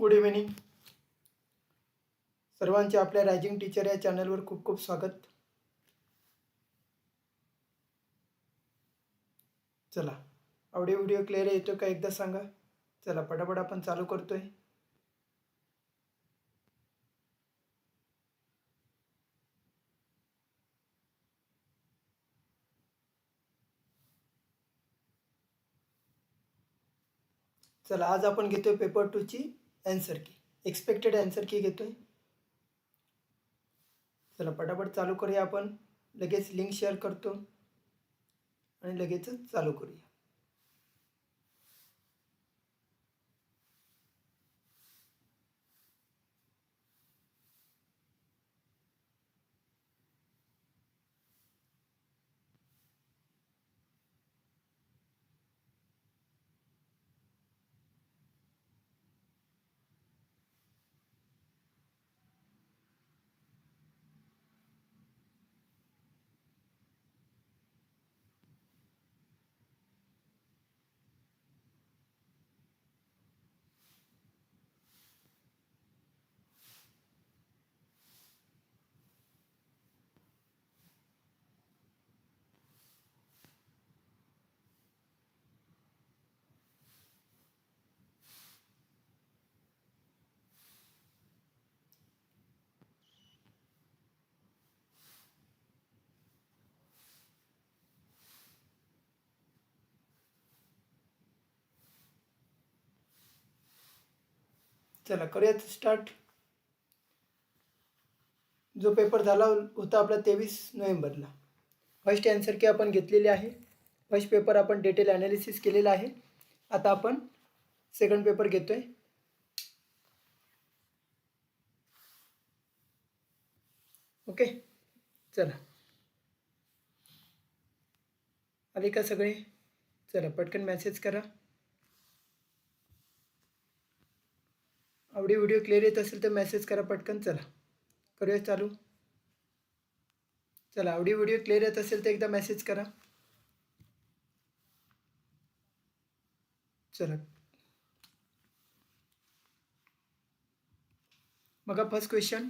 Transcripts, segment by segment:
Good evening सर्वांचे आपल्या rising teacher या चॅनलवर खूप खूप स्वागत. चला ऑडिओ व्हिडिओ क्लिअर येतो का एकदा सांगा? चला पटापट आपण चालू करतोय. चला आज आपण घेतोय paper टूची answer key expected answer key घेतो आहे चला पटापट चालू करूया आपण. लगेच लिंक शेअर करतो. आणि लगेचच चालू करूया. चला करूयात स्टार्ट जो पेपर झाला होता आपला तेवीस नोव्हेंबरला. फर्स्ट आन्सर की आपण घेतलेली आहे. फर्स्ट पेपर आपण डिटेल ॲनालिसिस केलेला आहे. आता आपण सेकंड पेपर घेतो आहे ओके चला. आले का सगळे? चला पटकन मॅसेज करा. आवडी व्हिडिओ क्लिअर येत असेल तर मेसेज करा पटकन. चला. करूया चालू. चला आवडी व्हिडिओ क्लिअर येत असेल तर एकदा मेसेज करा. चला. बघा फर्स्ट क्वेश्चन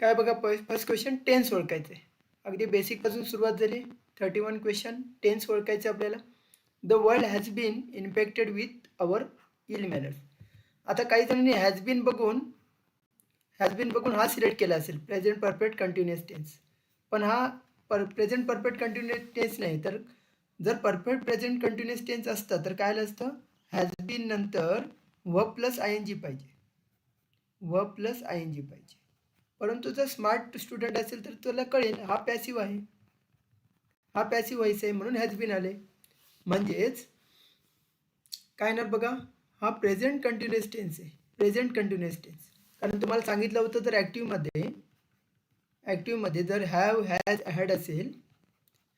काय बघा फर्स्ट क्वेश्चन टेन्स ओळखायचं आहे अगदी बेसिकपासून सुरुवात झाली. थर्टी वन क्वेश्चन टेन्स ओळखायचं आपल्याला. The world has been infected with our ill manners आता काही जणांनी हॅज बीन बघून हॅज बीन बघून हा सिलेक्ट केला असेल. प्रेझेंट परफेक्ट कंटिन्युअस टेन्स पण हा पर प्रेझेंट परफेक्ट कंटिन्युअस टेन्स नाही. तर जर परफेक्ट प्रेझेंट कंटिन्युअस टेन्स असतं तर काय असतं? हॅज बीन नंतर व प्लस आय एन जी पाहिजे. व प्लस आय एन जी पाहिजे. परंतु जर स्मार्ट स्टुडंट असेल तर तुला कळेल हा पॅसिव्ह आहे. हा पॅसिव्ह व्हायचा आहे म्हणून हॅज बीन आले म्हणजेच काय ना बघा? हा प्रेझेंट कंटिन्युअस टेन्स आहे. प्रेझेंट कंटिन्युअस टेन्स कारण तुम्हाला सांगितलं होतं तर ॲक्टिव्हमध्ये ॲक्टिव्हमध्ये जर हॅव हॅज हॅड असेल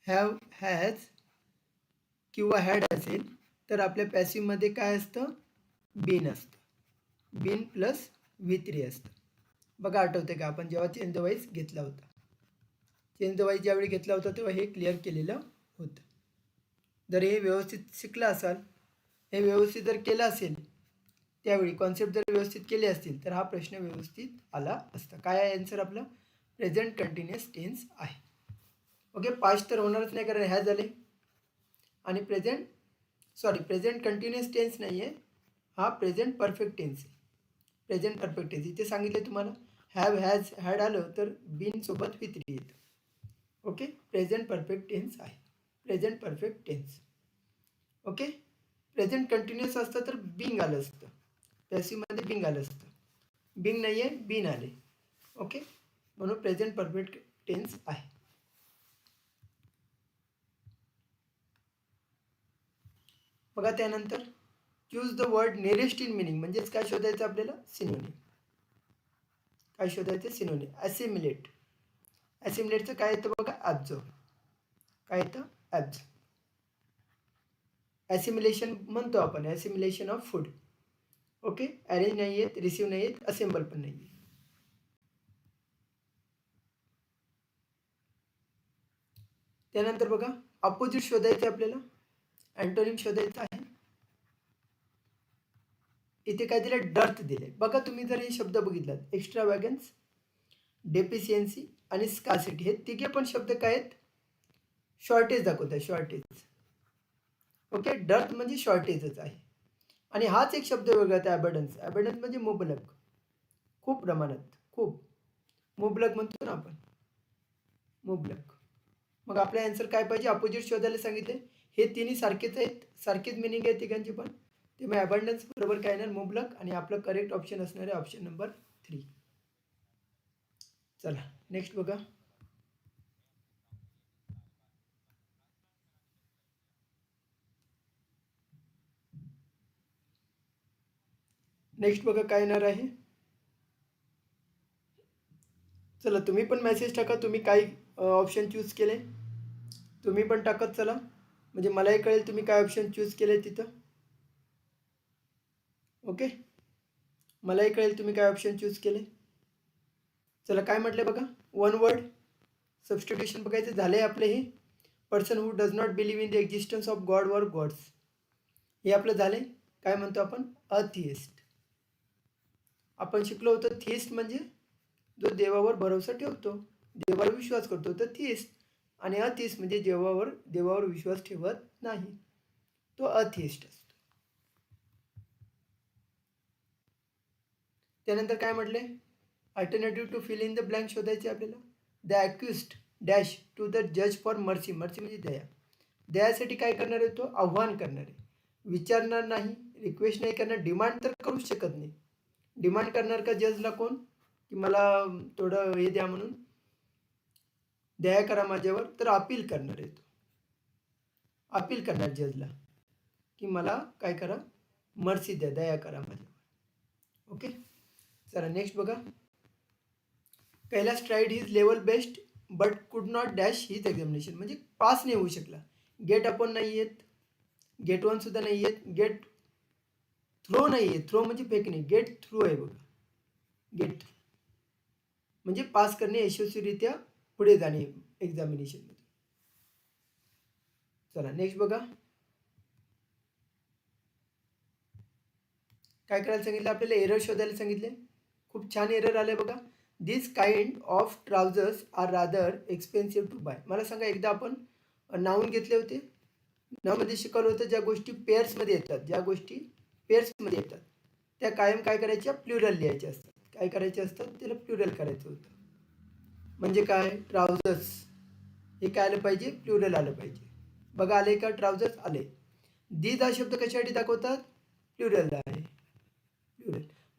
हॅव हॅज किंवा हॅड असेल तर आपल्या पॅसिव्हमध्ये काय असतं? बीन असतं. बीन प्लस वि थ्री असतं. बघा आठवते का? आपण जेव्हा चेंज द वाईज घेतला होता. चेंज द वाईज ज्यावेळी घेतला होता तेव्हा हे क्लिअर केलेलं होतं. जर हे व्यवस्थित शिकलं असाल हे व्यवस्थित जर केलं असेल त्यावेळी कॉन्सेप्ट जर व्यवस्थित केले असतील तर हा प्रश्न व्यवस्थित आला असता. काय आहे आन्सर आपलं? प्रेझेंट कंटिन्युअस टेन्स आहे. ओके पास्ट तर होणारच नाही कारण ह्या झाले. आणि present sorry present continuous tense नाही आहे हा प्रेझेंट परफेक्ट टेन्स आहे. प्रेझेंट परफेक्ट येते इथे सांगितले तुम्हाला हॅव हॅज हॅड आलं तर बीनसोबत वित्री येतं ओके प्रेझेंट परफेक्ट टेन्स आहे. Present perfect tense okay present continuous असतं तर बिंग आलं असतं. पॅसिवमध्ये बिंग आलं असतं. बिंग नाही आहे बीन आले. ओके म्हणून प्रेझेंट परफेक्ट टेन्स आहे. बघा त्यानंतर choose the word nearest in meaning म्हणजेच काय शोधायचं आपल्याला? सिनोनिम काय शोधायचं? सिनोनिम ॲसिमिलेट ॲसिमिलेटचं काय येतं बघा? ॲब्झॉर्ब काय येतं? ॲब्स ॲसिम्युलेशन म्हणतो आपण. Assimilation of food okay arrange नाही आहेत रिसिव्ह नाही आहेत असेंबल पण नाही आहे त्यानंतर बघा अपोजिट शोधायचं आपल्याला. अँटोनिम शोधायचं आहे. इथे काय दिलं डर्थ दिले बघा तुम्ही जर हे शब्द बघितलात एक्स्ट्रा वॅगन्स डेफिशियन्सी आणि स्कासिटी हे तिघे पण शब्द काय आहेत? शॉर्टेज दाखवत आहे शॉर्टेज ओके डर्थ म्हणजे शॉर्टेजच आहे. आणि हाच एक शब्द वेगळा आहे ॲबडन्स ॲबडन्स म्हणजे मुबलक. खूप प्रमाणात. खूप. मुबलक म्हणतो ना आपण. मुबलक. मग आपला आन्सर काय पाहिजे? अपोजिट शोधायला सांगितले हे तिन्ही सारखेच आहेत. सारखेच मिनिंग आहे तिघांची पण. ते ॲबंडन्स बरोबर काय येणार मुबलक आणि आपलं करेक्ट ऑप्शन असणार आहे ऑप्शन नंबर थ्री चला नेक्स्ट बघा. नेक्स्ट बघा काय येणार आहे? चला तुम्ही पण मेसेज टाका तुम्ही काय ऑप्शन चूज केले? तुम्ही पण टाकत चला. म्हणजे मलाही कळेल तुम्ही काय ऑप्शन चूज केले तिथं. ओके? मलाही कळेल तुम्ही काय ऑप्शन चूज केले. चला काय म्हटले बघा? वन वर्ड सबस्टिट्युशन बघायचं झालं आहे आपलं हे. Person who does not believe in the existence of god वर गॉड्स हे आपलं झालं आहे काय म्हणतो आपण? अथिएस्ट आपण शिकलो होतो थिएस्ट म्हणजे जो देवावर भरोसा ठेवतो देवावर विश्वास करतो तर थिएस्ट आणि अथिएस्ट म्हणजे देवावर देवावर विश्वास ठेवत नाही. तो अथिएस्ट असतो त्यानंतर काय म्हटले? Alternative to fill in the blank शोधायचे आपल्याला. The accused dash to the जज फॉर मर्सी मर्सी म्हणजे दया. दयासाठी काय करणार आहे तो? आव्हान करणार. आहे विचारणार नाही रिक्वेस्ट नाही करणार डिमांड तर करूच शकत नाही. डिमांड करणार का जजला कोण? की मला थोडं हे द्या म्हणून. दया करा माझ्यावर तर अपील करणार आहे तो. अपील करणार जजला की मला काय करा? मर्सी द्या दया करा माझ्यावर. ओके चला नेक्स्ट बघा. पहिला tried his level best but could not dash his examination म्हणजे पास नाही होऊ शकला. गेट अपॉन नाही आहेत गेट वनसुद्धा नाही आहेत गेट थ्रो नाही आहे थ्रो म्हणजे फेक नाही. गेट थ्रू आहे बघा. गेट थ्रू म्हणजे पास करणे यशस्वीरित्या पुढे जाणे एक्झामिनेशनमध्ये चला नेक्स्ट बघा. काय करायला सांगितलं? आपल्याला एरर शोधायला सांगितले? खूप छान एरर आले बघा. This kind of trousers are rather expensive to buy मला सांगा एकदा आपण नावून घेतले होते. नावमध्ये शिकवलं होतं ज्या गोष्टी पेअर्समध्ये येतात. ज्या गोष्टी पेअर्समध्ये येतात. त्या कायम काय करायच्या? प्लुरल लिहायच्या असतात. काय करायचे असतात? त्याला प्लुरल करायचं होतं. म्हणजे काय? ट्राउजर्स हे काय आलं पाहिजे? प्लुरल आलं पाहिजे. बघा आले का? ट्राउझर्स आले दीज हा शब्द कशासाठी दाखवतात? प्लुरल आहे.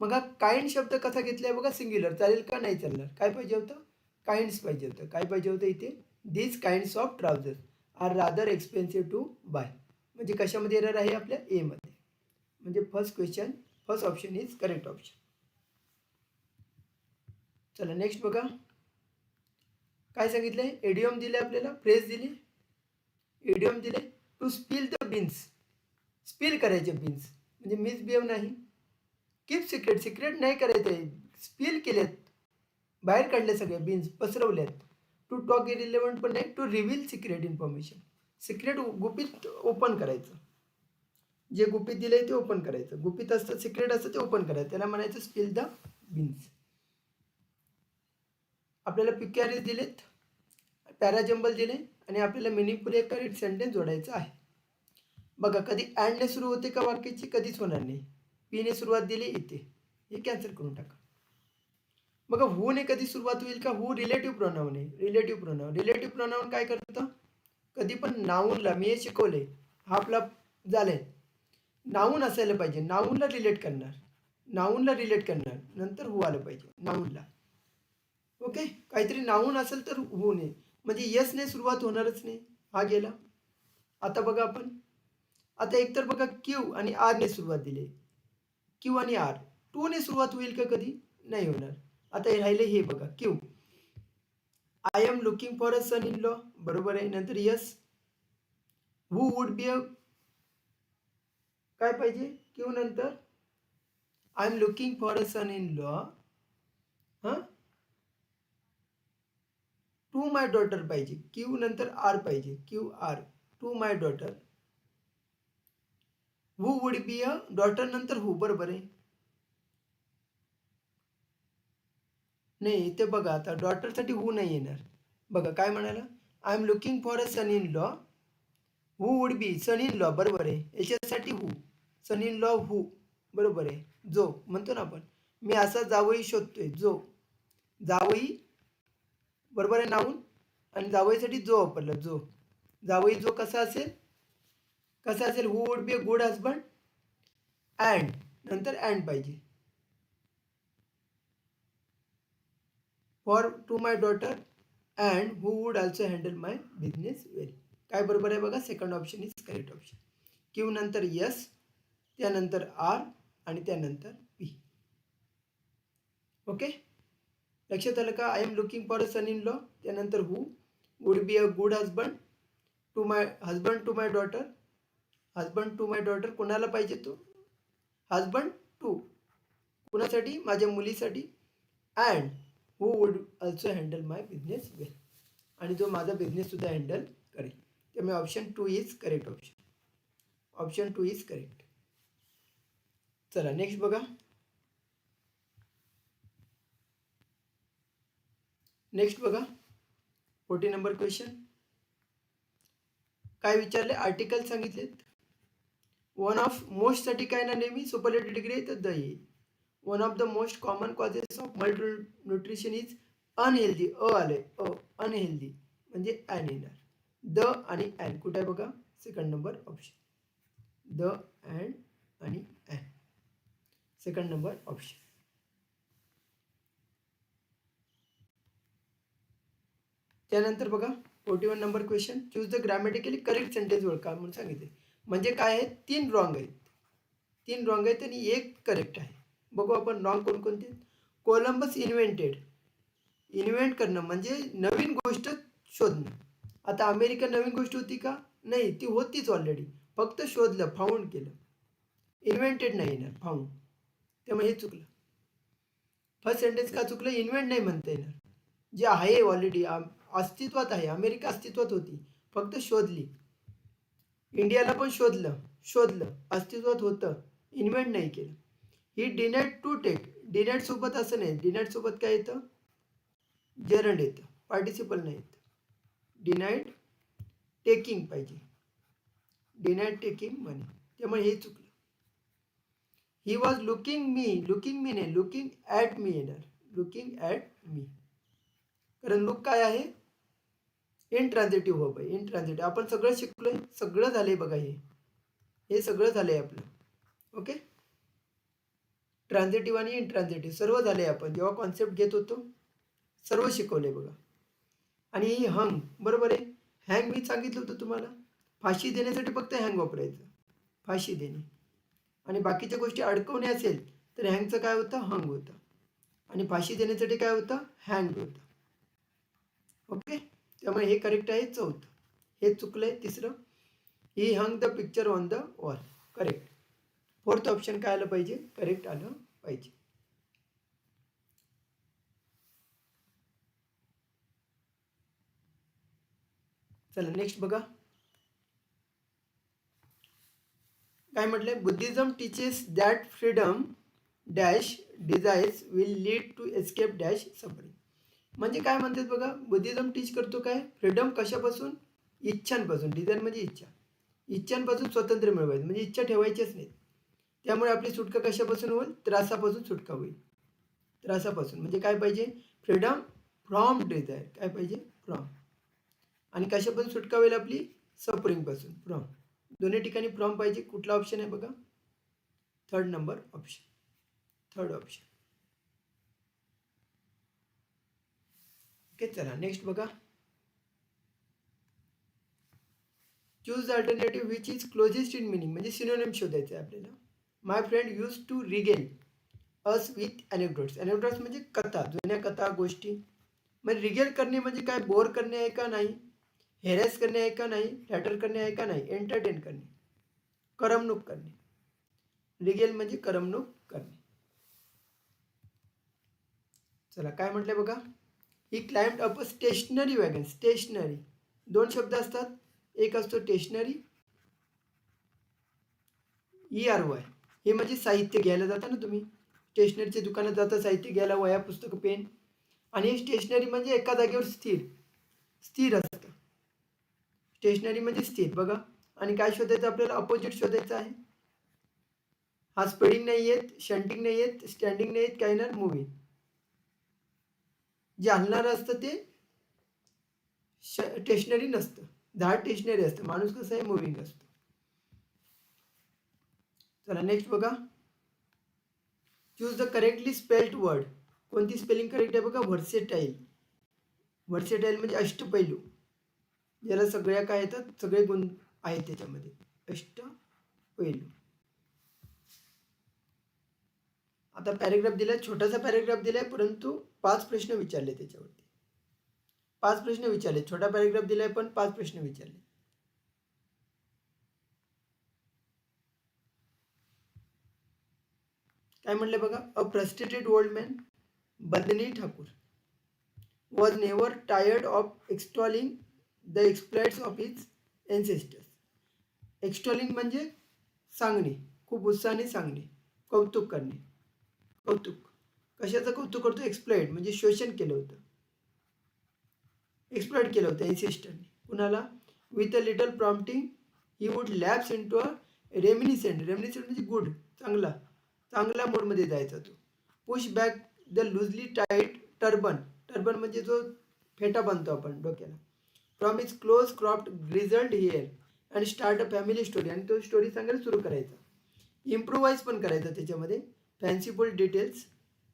मग हा काइंड शब्द कसा घेतलाय बघा सिंग्युलर चालेल का नाही चालणार? काय पाहिजे होतं? काइंड्स पाहिजे होतं. काय पाहिजे होतं इथे? These kinds of trousers are rather expensive to buy म्हणजे कशामध्ये एरर आहे आपल्या? एमध्ये म्हणजे first question first option is correct option चला नेक्स्ट बघा. काय सांगितलंय? एडियम दिले आपल्याला? फ्रेज दिली. एडियम दिले to spill the beans spill करायचे बीन्स म्हणजे मिसबिहेव नाही. कीप सिक्रेट सिक्रेट नाही करायचं स्पील केलेत. बाहेर काढले सगळे बीन्स पसरवलेत. टू टॉक इरिलेवंट पण नाही to reveal secret information secret गुपित ओपन करायचं. जे गुपित दिलं आहे ते ओपन करायचं. गुपित असतं सिक्रेट असतं ते ओपन करायचं. त्याला म्हणायचं स्पील द बीन्स आपल्याला पिक्यारीज दिलेत पॅराजंबल दिले आणि आपल्याला मिनिंगफुल एक करेक्ट सेंटेन्स जोडायचं आहे. बघा कधी अँडने सुरू होते का वाक्याची कधीच होणार नाही. पीने सुरुवात दिली इथे. हे कॅन्सल करून टाका. बघा हूने कधी सुरुवात होईल का? हू रिलेटिव्ह प्रोनाऊन आहे रिलेटिव्ह प्रोनाऊन रिलेटिव्ह प्रोनाऊन काय करतं? कधी पण नाऊनला मी हे शिकवले हा आपला झालंय. नाऊन असायला पाहिजे. नाऊनला रिलेट करणार. नाऊनला रिलेट करणार. नंतर हू आलं पाहिजे. नाऊनला. ओके काहीतरी नाऊन असेल तर होऊ नये. म्हणजे यसने सुरुवात होणारच नाही. हा गेला. आता बघा आपण. आता एकतर बघा क्यू आणि आरने सुरुवात दिली. क्यू आणि आर. टूने सुरुवात होईल का कधी? नाही होणार. आता हे राहिले हे बघा. Q I am looking for a son in law बरोबर आहे. नंतर यस हू वुड बी अ काय पाहिजे? क्यू नंतर. I am looking for a son in law हां? टू माय डॉटर पाहिजे. क्यू नंतर आर पाहिजे. Q R to my daughter who would be a daughter नंतर हू बरोबर आहे. नाही इथे बघा आता डॉटरसाठी हू नाही येणार. बघा काय म्हणाला? I am looking for a son in law who would be son in law बरोबर आहे. याच्यासाठी हू. सन इन लॉ हू बरोबर आहे. जो म्हणतो ना आपण. मी असा जावई शोधतोय जो. जावई बरोबर आहे नाऊन आणि जावईसाठी जो वापरला जो. जावई जो कसा असेल? कसा who would be a good husband and नंतर अँड पाहिजे. For to my daughter and who would also handle my business well काय बरोबर आहे बघा? Second option is correct option Q नंतर यस त्यानंतर आर आणि त्यानंतर पी ओके लक्षात आलं का? I am looking for a son in law त्यानंतर who would be a good husband to my husband to my daughter husband to my daughter कोणाला पाहिजे तो? हजबंड टू कुणासाठी? माझ्या मुलीसाठी. And who would also handle my business well आणि जो माझा बिझनेससुद्धा हँडल करेल. त्यामुळे option two is correct option option two is correct चला नेक्स्ट बघा. नेक्स्ट बघा. फोर्टी नंबर क्वेश्चन काय विचारले? आर्टिकल सांगितलेत. वन ऑफ मोस्टसाठी काय ना नेहमी सुपरलेटिव्ह डिग्री आहे तर द येईल one of the most common causes of multi nutrition is unhealthy a आले अ अनहेल्दी म्हणजे ॲन येणार द आणि ॲन कुठे आहे बघा? Second number option the and आणि ॲन सेकंड नंबर ऑप्शन त्यानंतर बघा forty one number question choose the grammatically correct sentence ओळखा म्हणून सांगितले. म्हणजे काय आहे? तीन रॉंग आहेत. तीन रॉंग आहेत आणि एक करेक्ट आहे. बघू आपण रॉंग कोणकोणते? कोलंबस इन्व्हेंटेड इन्व्हेंट करणं म्हणजे नवीन गोष्ट शोधणं. आता अमेरिका नवीन गोष्ट होती का? नाही ती होतीच ऑलरेडी फक्त शोधलं फाऊंड केलं. इन्व्हेंटेड नाही येणार फाऊंड त्यामुळे हे चुकलं. फर्स्ट सेंटेन्स का चुकलं? इन्व्हेंट नाही म्हणता येणार. जे आहे ऑलरेडी अस्तित्वात आहे अमेरिका अस्तित्वात होती. फक्त शोधली. इंडियाला पण शोधलं शोधलं अस्तित्वात होतं इन्व्हेंट नाही केलं. He denied to take denied सोबत असं नाही डिनेट सोबत काय येतं? जरंड येतं पार्टिसिपल नाही येतं. डिनाईड टेकिंग पाहिजे. डिनाईड टेकिंग मनी त्यामुळे हे चुकलं. He was looking me looking me नाही लुकिंग ॲट मी येणार लुकिंग ॲट मी कारण लुक काय आहे? इन हब आहे. इनट्रान्झिटिव्ह इन आपण सगळं शिकलो आहे सगळं झालंय बघा हे. हे सगळं झालंय आपलं. ओके ट्रान्झिटिव्ह आणि इनट्रान्झिटिव्ह सर्व झालंय आपण. जेव्हा कॉन्सेप्ट घेत होतो सर्व शिकवलंय बघा. आणि ही हंग बरोबर आहे? हँग मी सांगितलं होतं तुम्हाला. फाशी देण्यासाठी फक्त हँग वापरायचं. फाशी देणे. आणि बाकीच्या गोष्टी अडकवणे असेल तर हँगचं काय होतं? हंग होतं. आणि फाशी देण्यासाठी काय होतं? हँग होतं. ओके त्यामुळे हे करेक्ट आहे चौथं. हे चुकलं आहे तिसरं. He hung the picture on the wall correct fourth option काय आलं पाहिजे? करेक्ट आलं पाहिजे. चला नेक्स्ट बघा. काय म्हटलंय? Buddhism teaches that freedom dash desires will lead to escape dash suffering म्हणजे काय म्हणतात बघा बुद्धिझम टीच करतो काय? फ्रीडम कशापासून? इच्छांपासून. डिझाईन म्हणजे इच्छा. इच्छांपासून स्वतंत्र मिळवायचं. म्हणजे इच्छा ठेवायचीच नाही त्यामुळे आपली सुटका कशापासून होईल? त्रासापासून सुटका होईल. त्रासापासून. म्हणजे काय पाहिजे? फ्रीडम फ्रॉम डिझायर काय पाहिजे? फ्रॉम आणि कशापासून सुटका होईल आपली? सफरिंगपासून फ्रॉम दोन्ही ठिकाणी फ्रॉम पाहिजे. कुठला ऑप्शन आहे बघा? Third number option third option okay चला नेक्स्ट बघा. Choose alternative which is closest in meaning म्हणजे सिनोनिम शोधायचं आहे आपल्याला. My friend use to regale us with anecdotes anecdotes म्हणजे कथा जुन्या कथा गोष्टी. म्हणजे रिगेल करणे म्हणजे काय? बोर करणे आहे का नाही? हेरेस करणे आहे का नाही? फ्लॅटर करणे आहे का नाही? एंटरटेन करणे. करमणूक करणे. रिगेल म्हणजे करमणूक करणे. चला काय म्हटलं बघा? He climbed up a stationary wagon stationary दोन शब्द असतात. एक असतो स्टेशनरी ई आर वाय हे म्हणजे साहित्य घ्यायला जाता ना तुम्ही. स्टेशनरीच्या दुकानात जाता साहित्य घ्यायला वया पुस्तकं पेन. आणि स्टेशनरी म्हणजे एका जागेवर स्थिर. स्थिर असतं. स्टेशनरी म्हणजे स्थिर बघा. आणि काय शोधायचं आपल्याला? अपोजिट शोधायचं आहे. हा स्पीडिंग नाही येत शंटिंग नाही येत स्टँडिंग नाही येत काही ना मूवी जे हलणारं असतं ते स्टेशनरी नसतं. झाड स्टेशनरी असतं. माणूस कसं आहे? मुव्हिंग असतो. चला नेक्स्ट बघा. Choose the correctly spelled word कोणती स्पेलिंग करेक्ट आहे? बघा व्हर्सेटाईल व्हर्सेटाईल म्हणजे अष्टपैलू. ज्याला सगळ्या काय येतात? सगळे गुण आहेत त्याच्यामध्ये. अष्टपैलू. आता पॅरेग्राफ दिलाय छोटासा पॅरेग्राफ दिलाय परंतु पाच प्रश्न विचारले त्याच्यावरती. पाच प्रश्न विचारले. छोटा पॅरेग्राफ दिलाय पण पाच प्रश्न विचारले. काय म्हणले बघा? A frustrated old man Badni Thakur. Was never tired of extolling the exploits of his ancestors extolling म्हणजे सांगणे. खूप उत्साहाने सांगणे. कौतुक करणे. कौतुक. कशाचं कौतुक करतो? एक्सप्लॉइट म्हणजे शोषण केलं होतं. एक्सप्लॉइट केलं होतं एन्सेस्टरने कुणाला? With a little prompting he would lapse into a reminiscent reminiscent म्हणजे गुड चांगला. चांगल्या मोडमध्ये जायचा तो. Push back the loosely tight turban turban म्हणजे जो फेटा बांधतो आपण डोक्याला. From his close cropped grizzled hair आणि स्टार्ट अ फॅमिली स्टोरी आणि तो स्टोरी सांगायला सुरू करायचा. इम्प्रोवाईज पण करायचा त्याच्यामध्ये. Fanciful details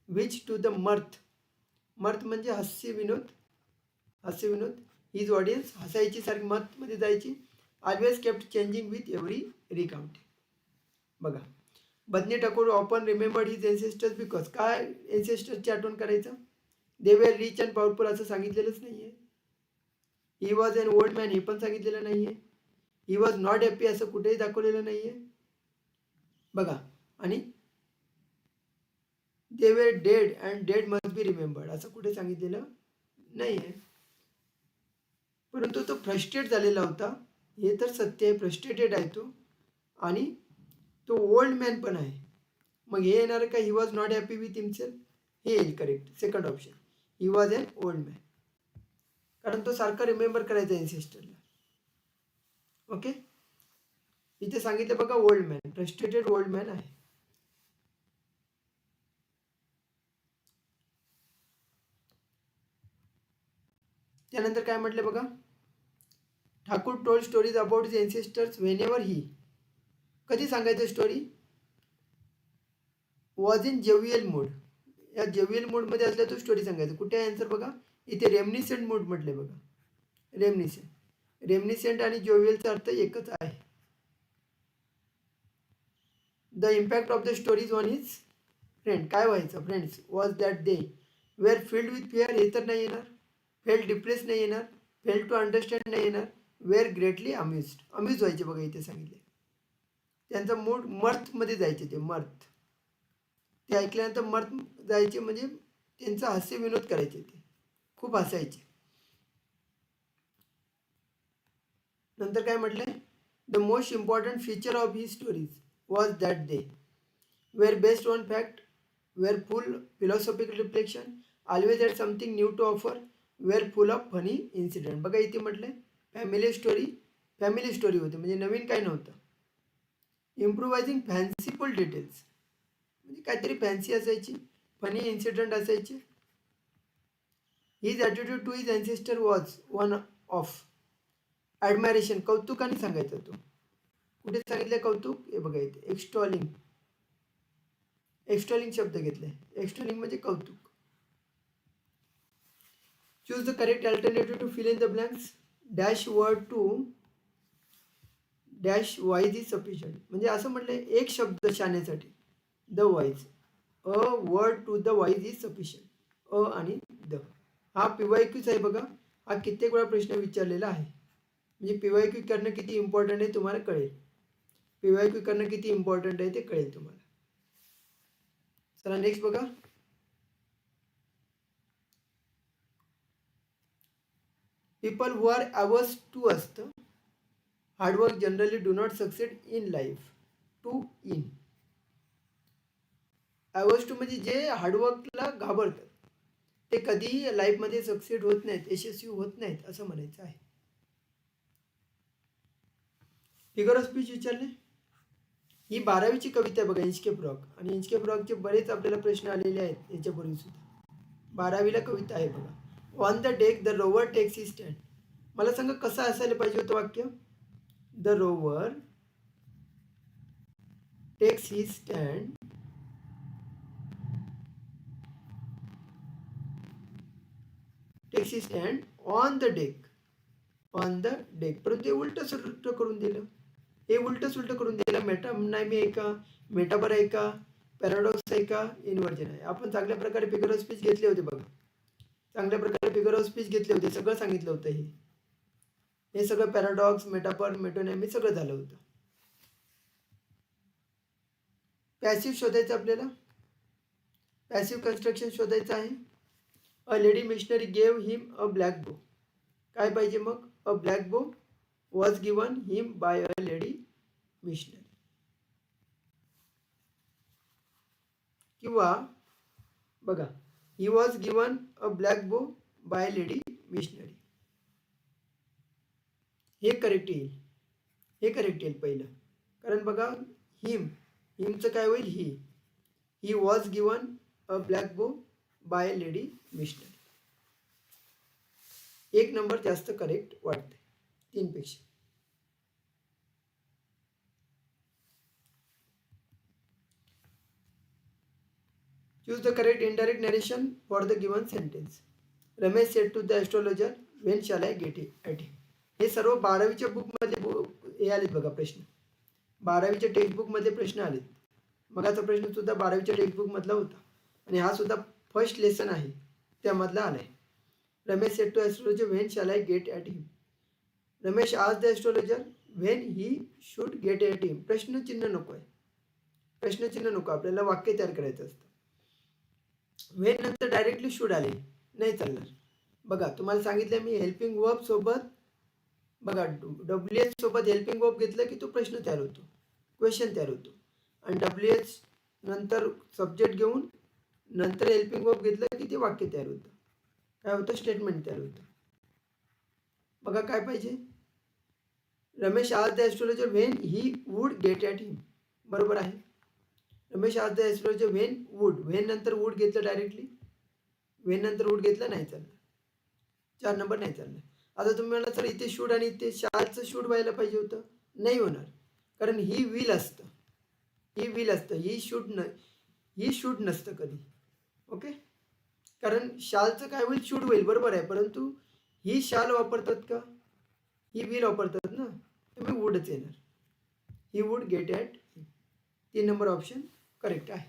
which to the mirth mirth म्हणजे हास्य विनोद. हास्य विनोद. हीज ऑडियन्स हसायची सारखी मर्थमध्ये जायची. Always kept changing with every recount बघा. Badni Thakur often remembered his ancestors because काय एन्सेस्टर्सची आठवण करायचं? They were rich and powerful असं सांगितलेलंच नाही आहे he was an old man हे पण सांगितलेलं नाही आहे ही वॉज नॉट हॅपी असं कुठेही दाखवलेलं नाही आहे बघा. आणि they were dead and dead must be remembered असं कुठे सांगितलेलं? नाही आहे परंतु तो फ्रस्ट्रेट झालेला होता. हे तर सत्य आहे. फ्रस्ट्रेटेड आहे तो. आणि तो ओल्ड मॅन पण आहे. मग हे येणार का? He was not happy with himself हे येईल correct second option he was an old man कारण तो सारखा रिमेंबर करायचा एन्सेस्टरला ओके इथे सांगितलं बघा old man frustrated old man आहे. त्यानंतर काय म्हटलं बघा? Thakur told stories about his ancestors when he कधी सांगायचं story was in jovial mood या जेवियल मूडमध्ये असल्या तो स्टोरी सांगायचं. कुठे आहे आन्सर बघा? इथे रेमनिसेंट मूड म्हटले बघा. रेमनिसेंट रेमनिसेंट आणि जोवियलचा अर्थ एकच आहे. The impact of the stories on his friend काय व्हायचं? Friends was that they were filled with fear हे तर नाही येणार. फेल डिप्रेस नाही येणार फेल टू अंडरस्टँड नाही येणार वेअर ग्रेटली अम्युज्ड अम्युज व्हायचे बघा इथे सांगितले. त्यांचा मूड मर्थमध्ये जायचे ते मर्थ ते ऐकल्यानंतर मर्थ जायचे म्हणजे त्यांचा हास्य विनोद करायचे ते. खूप हसायचे. नंतर काय म्हटलंय the most important feature of his stories was that they were based on fact were full philosophical reflection always had something new to offer were full of funny incident. बघा इथे म्हटलंय फॅमिली स्टोरी फॅमिली स्टोरी होती. म्हणजे नवीन काही नव्हतं. इम्प्रोवायझिंग फॅन्सीफुल details म्हणजे काहीतरी fancy असायची फनी इन्सिडेंट असायचे. His attitude to his ancestor was one of admiration कौतुकाने सांगायचा तो कुठे सांगितलं कौतुक? हे बघा इथे. एक्स्टॉलिंग एक्स्टॉलिंग शब्द घेतलाय. एक्स्टॉलिंग म्हणजे कौतुक. Choose the correct alternative to fill in the blanks. Dash word to dash wise is sufficient म्हणजे असं म्हटलं एक शब्द शाण्यासाठी. The wise a word to the wise is sufficient a आणि द. हा पी वाय क्यूच आहे बघा. हा कित्येक वेळा प्रश्न विचारलेला आहे. म्हणजे पी वाय क्यू करणं किती इम्पॉर्टंट आहे तुम्हाला कळेल. पी वाय क्यू करणं किती इम्पॉर्टंट आहे ते कळेल तुम्हाला. चला नेक्स्ट बघा. People who are averse to असतं hard work generally do not succeed in life to in averse to म्हणजे जे हार्डवर्कला घाबरतात. ते कधीही लाईफमध्ये सक्सेड होत नाहीत यशस्वी होत नाहीत असं म्हणायचं आहे. फिगर ऑफ स्पीच विचारले. ही बारावीची कविता आहे बघा इंचके फ्रॉक आणि इंचके फ्रॉकचे बरेच आपल्याला प्रश्न आलेले आहेत याच्यापूर्वी सुद्धा. बारावीला कविता आहे बघा. On the deck the rover takes his stand मला सांगा कसं असायला पाहिजे होतं वाक्य? The rover takes his stand takes his stand on the deck on the deck परंतु ते उलट सुलट करून दिलं. हे उलट सुलट करून दिलं. मेटा नाही आहे का? मेटाबर आहे का? पॅराडॉक्स आहे का? इन्व्हर्जन आहे. आपण चांगल्या प्रकारे फिगर ऑफ स्पीच घेतले होते बघा. चांगल्या प्रकारे फिगर ऑफ स्पीच घेतली होती सगळं सांगितलं होतं हे. हे सगळं पॅराडॉक्स मेटापर मेटोनॅमी सगळं झालं होतं. पॅसिव्ह शोधायचं आपल्याला? पॅसिव्ह कन्स्ट्रक्शन शोधायचं आहे. A lady missionary gave him a black bow काय पाहिजे मग? A black bow was given him by a lady missionary किंवा बघा he was given a black book by lady missionary हे करेक्ट येईल. हे करेक्ट येईल पहिलं. कारण बघा हिम हिमचं काय होईल? He he was given a black bow by lady missionary एक नंबर जास्त करेक्ट वाटते तीनपेक्षा. Choose the correct indirect for for the given Ramesh Ramesh said to the when when I get it? At him हे सर्व बारावीच्या बुकमध्ये हे आलेत बघा प्रश्न. बारावीच्या टेक्स्टबुकमध्ये प्रश्न आलेत. मगाचा प्रश्न सुद्धा बारावीच्या टेक्स्टबुकमधला होता. आणि हा सुद्धा फर्स्ट लेसन आहे. त्यामधला आला आहे Ramesh said to astrologer when shall I get at him Ramesh आज the astrologer when he should get at him प्रश्नचिन्ह नको आहे प्रश्नचिन्ह नको. आपल्याला वाक्य तयार करायचं असतं. व्हेन नंतर डायरेक्टली शूड आले. नाही चालणार. बघा तुम्हाला सांगितलं मी हेल्पिंग वर्ब सोबत बघा डब्ल्यू एच सोबत हेल्पिंग वर्ब घेतलं की तो प्रश्न तयार होतो. क्वेश्चन तयार होतो. आणि डब्ल्यू एच नंतर सब्जेक्ट घेऊन नंतर हेल्पिंग वर्ब घेतलं की ते वाक्य तयार होतं. काय होतं? स्टेटमेंट तयार होतं. बघा काय पाहिजे? रमेश आज the astrologer when he would get at him बरोबर आहे? रमेश आज the astrologer when would when नंतर वूड घेतलं डायरेक्टली व्हेन नंतर वूड घेतलं नाही चालणार. चार नंबर नाही चालणार. आता तुम्ही म्हणाल सर इथे शूड आणि इथे शाळचं शूड व्हायला पाहिजे होतं. नाही होणार. कारण ही विल असतं. ही विल असतं. ही शूड न ही शूड नसतं कधी. ओके कारण शालचं काय होईल शूट होईल. बरोबर आहे. परंतु ही शाल वापरतात का? ही विल वापरतात ना? तुम्ही वूडच येणार. ही वूड गेट ॲट तीन नंबर ऑप्शन करेक्ट आहे.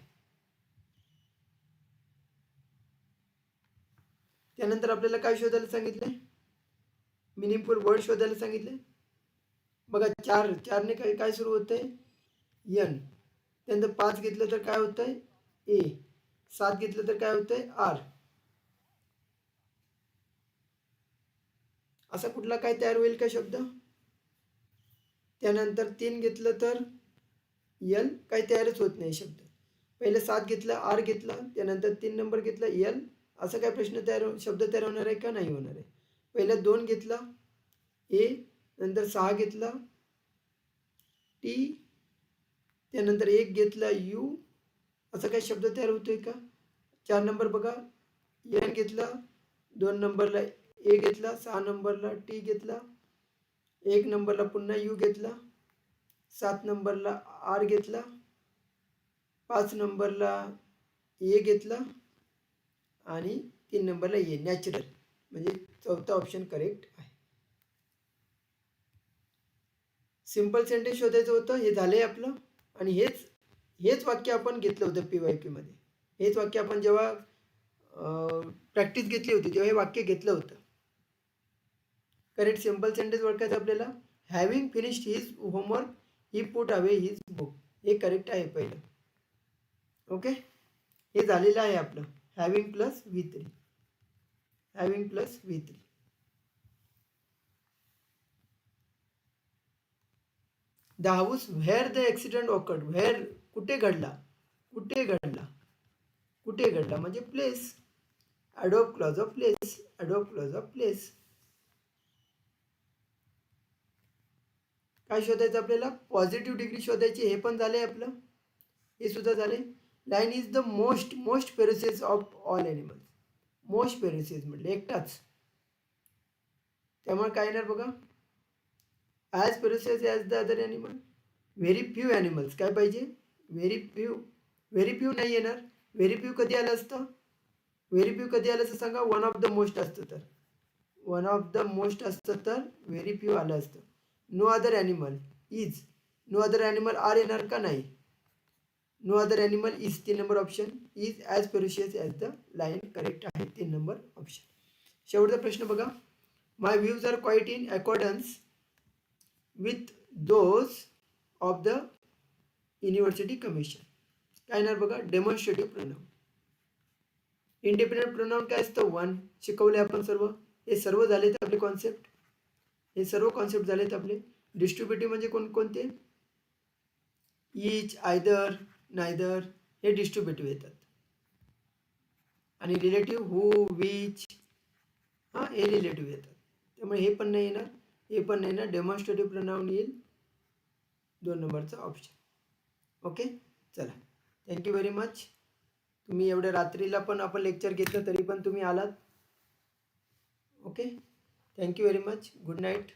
त्यानंतर आपल्याला काय शोधायला सांगितले? मिनिंगफुल वर्ड शोधायला सांगितले. बघा चार चारने काय काय सुरू होतं? आहे यन त्यानंतर पाच घेतलं तर काय होतं आहे ए सात घेतलं तर काय होतं आहे आर असा कुठला काय तयार होईल का शब्द? त्यानंतर तीन घेतलं तर यल काही तयारच होत नाही शब्द. पहिलं सात घेतलं आर घेतला त्यानंतर तीन नंबर घेतला यल असं काय प्रश्न तयार शब्द तयार होणार आहे का नाही होणार आहे. पहिला दोन घेतला ए. नंतर सहा घेतला टी. त्यानंतर एक घेतला यू. असा काही शब्द तयार होतोय का? चार नंबर बघा. एन घेतला दोन नंबरला ए घेतला सहा नंबरला टी घेतला एक नंबरला पुन्हा यू घेतला सात नंबरला आर घेतला. पाच नंबरला ए घेतला. आणि तीन नंबरला ए नॅचरल म्हणजे चौथा ऑप्शन करेक्ट आहे. सिंपल सेंटेन्स शोधायचं होतं हे झालंय आपलं. आणि हेच हेच वाक्य आपण घेतलं होतं पी वाय क्यूमध्ये हेच वाक्य आपण जेव्हा प्रॅक्टिस घेतली होती तेव्हा हे वाक्य घेतलं होतं. करेक्ट सिंपल सेंटेन्स ओळखायचं आपल्याला. Having finished his homework he put away his book हे करेक्ट आहे पहिलं. ओके हे झालेलं आहे आपलं. Having plus V three having plus V three the house where the accident occurred where कुठे घडला? कुठे घडला? कुठे घडला? म्हणजे place adverb clause of place adverb clause of place काय शोधायचं आपल्याला? पॉझिटिव्ह डिग्री शोधायची हे पण झालंय आपलं. हे सुद्धा झाले lion is the most most precious of all animals most precious म्हटले एकटाच. त्यामुळे काय येणार बघा? As precious as the other animal very few animals काय पाहिजे? व्हेरी फ्यू व्हेरी फ्यू नाही येणार. व्हेरी फ्यू कधी आलं असतं? व्हेरी फ्यू कधी आलं असतं सांगा? वन ऑफ द मोस्ट असतं तर. वन ऑफ द मोस्ट असतं तर व्हेरी फ्यू आलं असतं. No other animal is no other animal are येणार का नाही नो अदर ॲनिमल इज तीन number option is as precious as the lion correct आहे तीन नंबर ऑप्शन शेवटचा प्रश्न बघा. My views are quite in accordance with those of the university commission काय येणार बघा? डेमॉन्स्ट्रेटिव्ह प्रोनाऊन इंडिपेंडंट प्रोनाऊन काय असतं? वन शिकवले आपण सर्व. हे सर्व झालेत आपले कॉन्सेप्ट हे सर्व कॉन्सेप्ट झालेत आपले. डिस्ट्रीब्युटिव्ह म्हणजे कोणकोणते इच आयदर नायदर हे डिस्ट्रीब्युटिव्ह येतात. आणि रिलेटिव्ह हू विच हां हे रिलेटिव्ह येतात. त्यामुळे हे पण नाही येणार हे पण नाही येणार. डेमॉन्स्ट्रेटिव्ह प्रनाऊन येईल. दोन नंबरचा ऑप्शन ओके चला. थँक्यू व्हेरी मच तुम्ही एवढ्या रात्रीला पण आपण लेक्चर घेतलं तरी पण तुम्ही आलात. Okay thank you very much good night